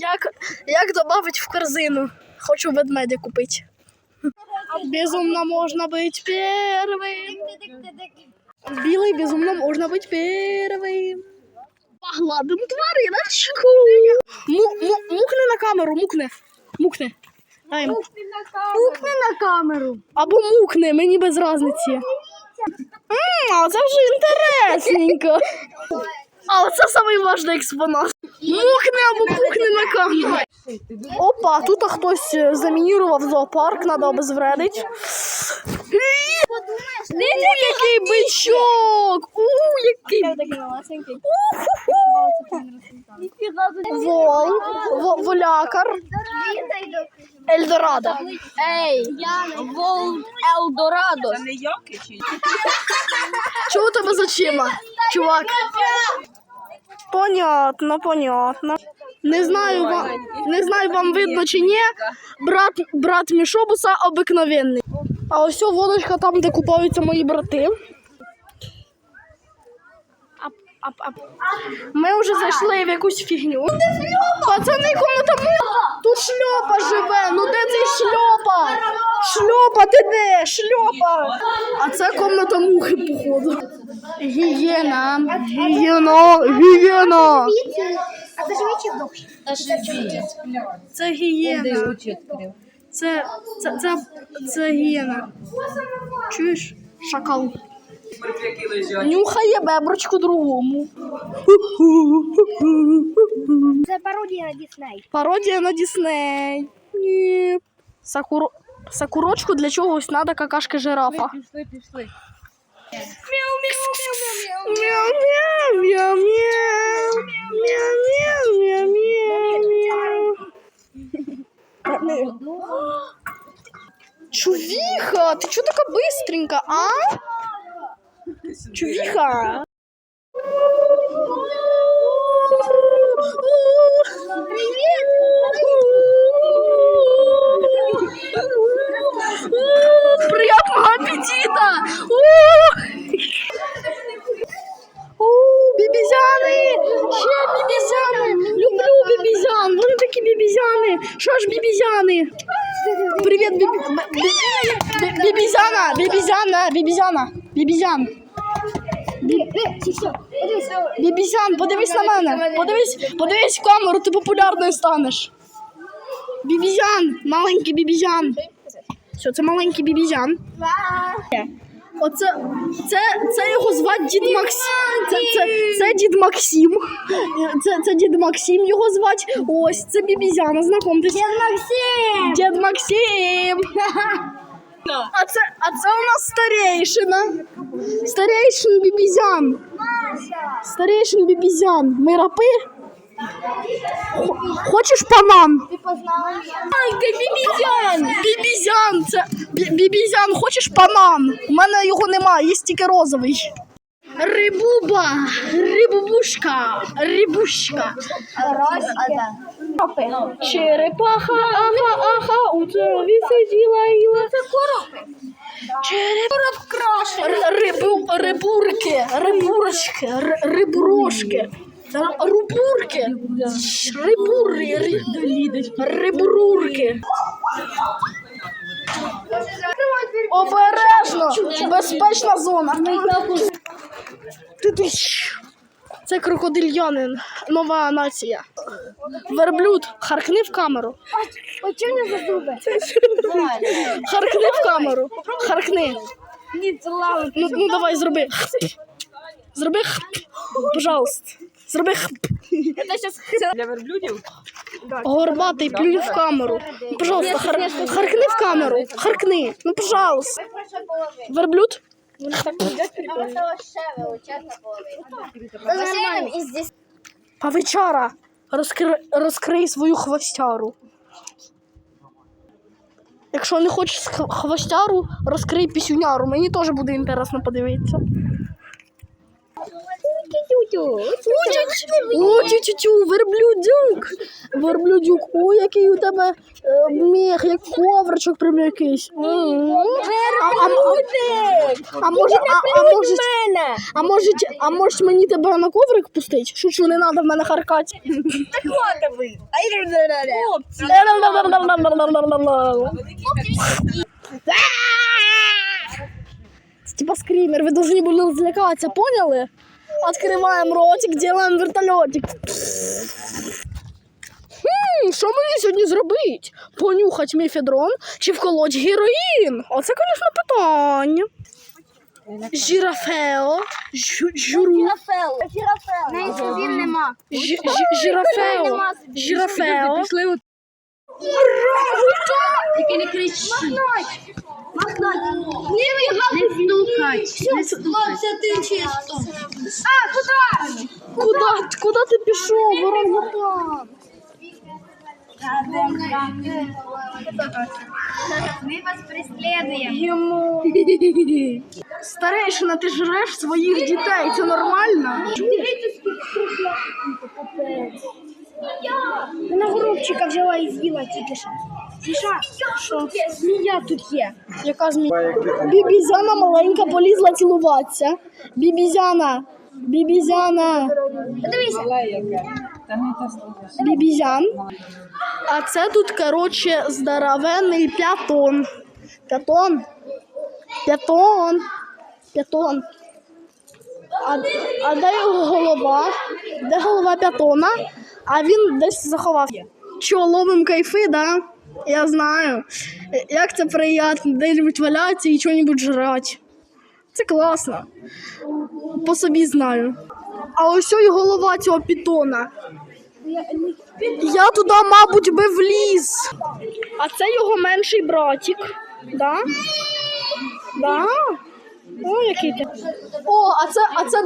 Як, як добавить в корзину? Хочу ведмедя купити. Безумно можна бути первим. Білий безумно можна бути первим. Погладим твариночку. Му, му, на камеру, мукне. Мукне. Дай йому. Пукни на камеру. Або мукне, мені без різниці. А це вже інтересненько. А самий важний експонат. Мукне або пукне на камеру. Опа, тут хтось е, замінірував зоопарк, треба обезвредити. У, який бичок! У, який вол, волякар, Ельдорадо. Ей, Волк Елдорадо. Чого у тебе з очима, чувак? Понятно, понятно. Не знаю, вам, не знаю, вам видно чи ні. Брат, брат Мішобуса обикновенний. А ось водочка там, де купаються мої брати. Ми вже зайшли в якусь фігню. Пацани, кому там тут шльопа живе. Ну де цей шльопа? Шльопа, ти де? Шльопа. А це комната мухи, походу. Гієна. Гієна. Гієна. А живий чи вдовж? Це гієна. Це, це, це, це гієна. Чуєш? Шакал Нюхає беброчку другому. Це пародія на Дісней. Пародія на Дісней. Ні. Сакуро... Сакурочку для чогось треба какашки жирафа. Пішли, пішли. Мяу, мяу, мяу, мяу. Мяу, мяу, мяу, мяу, мяу. Чувиха, ты чё такая быстренько, а? Чувиха. Приятного аппетита! Бібізяни! Ще бібізяни! Люблю бібізян! Вони такі бібізяни! Що ж бібізяни? Привіт, бібі... бі- бі- бі- бібізяна! Бібізяна! Бібізяна! Бібізян! Бі- Бібізян, подивись на мене! Подивись, подивись в камеру, ти популярною станеш! Бібізян! Маленький бібізян! Все, це маленький бібізян. Оце це, це його звати дід Максим. Це, це, це дід Максим. Це, це дід Максим його звати. Ось це бібізяна, знакомтесь. Дід Максим! Дід Максим! А це, а це у нас старейшина. Старейшин бібізян. Старейшин бібізян. Ми рапи. Хо- Хочеш банан? Бібізян! Бібізян! Це бі- бібізян, хочеш банан? У мене його немає, є тільки розовий. Рибуба, рибубушка, рибушка. Черепаха, аха, аха, у траві сиділа іла. Це коропи. Череп... Рибу, рибурки, рибурочки, ри- рибурошки. Рубурки, рибури, ри- рибурурки. Обережно, безпечна зона. Ти ти. Це крокодильянин, нова нація. Верблюд, харкни в камеру. Не за зуби? Харкни в камеру. Харкни. Ні, це лава. Ну, ну давай, зроби. Зроби. хп. Пожалуйста. Зроби. Щас Для верблюдів? Горбатий, плюй в камеру. Ну, пожалуйста, харкни в камеру. Харкни. Ну, пожалуйста. Верблюд? І здесь Павичара. Розкри... Розкрий свою хвостяру. Якщо не хочеш хвостяру, розкрий пісюняру. Мені теж буде інтересно подивитися. О, тю-тю-тю, верблюдюк. Верблюдюк, о, який у тебе е, мех, як ковричок прям якийсь. М. А, а, а може, а, а може, а може, а може мені тебе на коврик пустить? Шучу, не треба в мене харкати. Так от ви. Это типа скример, вы должны были развлекаться, поняли? Открываем ротик, делаем вертольотик. Хм, що мені сьогодні зробити? Понюхать мефедрон чи вколоть героїн? Оце, звісно, питання. Жирафео. Жу, журу. Жирафел. Жирафел. Навіть він нема. Жі- жі- Жирафео. Жирафео. Тільки не кричи. Не стукать. Не стукать. ти чисто. А, куди? Куда, куда ти пішов, орангутан? Ми вас преследуємо. Старейшина, ти жреш своїх дітей, це нормально? Вона горобчика взяла і з'їла тільки що. Тиша, що? Змія тут є. Яка змія? Бібізяна маленька полізла цілуватися. Бібізяна. Бібізяна. Подивися. Бібізян. А це тут, коротше, здоровенний п'ятон. П'ятон. П'ятон. П'ятон. А, а де його голова? Де голова п'ятона? А він десь заховався. Що, ловим кайфи, да? Я знаю. Як це приємно, де-небудь валятися і що-небудь жрати. Це класно. По собі знаю. А ось і голова цього пітона. Я туди, мабуть, би вліз. А це його менший братик. Да? Да? О, який ти. О, а це, а це.